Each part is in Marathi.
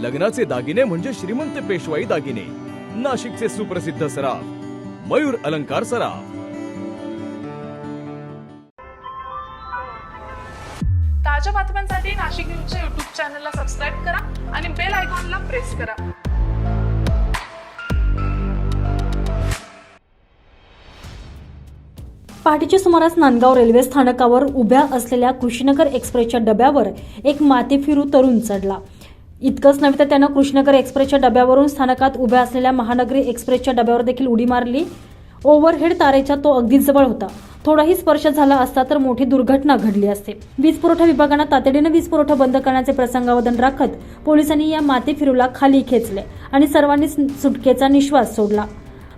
लग्नाचे दागिने म्हणजे श्रीमंत पेशवाई दागिने. नाशिकचे सुप्रसिद्ध सराफ मयूर अलंकार सराफ. ताज्या बातम्यांसाठी नाशिक न्यूजच्या युट्यूब चॅनलला सबस्क्राईब करा आणि बेल आयकॉनला प्रेस करा. पहाटेच्या सुमारास नांदगाव रेल्वे स्थानकावर उभ्या असलेल्या कृष्णनगर एक्सप्रेसच्या डब्यावर एक माथेफिरू तरुण चढला. इतकंच नव्हे तर त्यानं कृष्णनगर एक्सप्रेसच्या डब्यावरून स्थानकात उभ्या असलेल्या महानगरी एक्सप्रेसच्या डब्यावर देखील उडी मारली. ओव्हरहेड तारेच्या तो अगदी जवळ होता. थोडाही स्पर्श झाला असता तर मोठी दुर्घटना घडली असते. वीज पुरवठा विभागानं तातडीनं वीज पुरवठा बंद करण्याचे प्रसंगावधान राखत पोलिसांनी या माथेफिरूला खाली खेचले आणि सर्वांनी सुटकेचा निश्वास सोडला.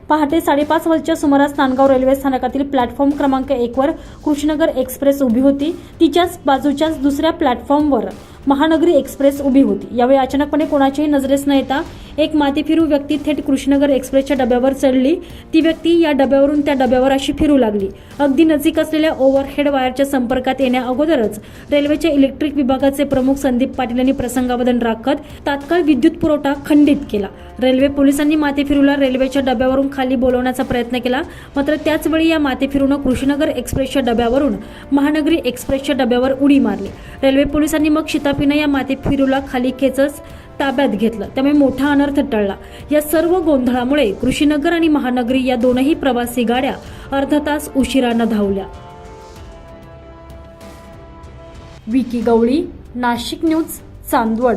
पहाटे साडेपाच वाजच्या सुमारास नांदगाव रेल्वे स्थानकातील प्लॅटफॉर्म क्रमांक एकवर कृष्णनगर एक्सप्रेस उभी होती. तिच्याच बाजूच्याच दुसऱ्या प्लॅटफॉर्मवर महानगरी एक्सप्रेस उभी होती. यावेळी अचानकपणे कोणाच्याही नजरेस न येता एक माथेफिरू व्यक्ती थेट कृष्णनगर एक्सप्रेसच्या डब्यावर चढली. ती व्यक्ती या डब्यावरून त्या डब्यावर अशी फिरू लागली. अगदी नजीक असलेल्या ओव्हरहेड वायरच्या संपर्कात येण्या अगोदरच रेल्वेच्या इलेक्ट्रिक विभागाचे प्रमुख संदीप पाटील यांनी प्रसंगावधान राखत तात्काळ विद्युत पुरवठा खंडित केला. रेल्वे पोलिसांनी माथेफिरूला रेल्वेच्या डब्यावरून खाली बोलवण्याचा प्रयत्न केला मात्र त्याचवेळी या माथेफिरूनं कृष्णनगर एक्सप्रेसच्या डब्यावरून महानगरी एक्सप्रेसच्या डब्यावर उडी मारली. रेल्वे पोलिसांनी मग शिताफीनं या माथेफिरूला खाली खेचच ताब्यात घेतलं. त्यामुळे मोठा अनर्थ टळला. या सर्व गोंधळामुळे कृषीनगर आणि महानगरी या दोनही प्रवासी गाड्या अर्धा तास उशिरानं धावल्या. विकी गवळी नाशिक न्यूज चांदवड.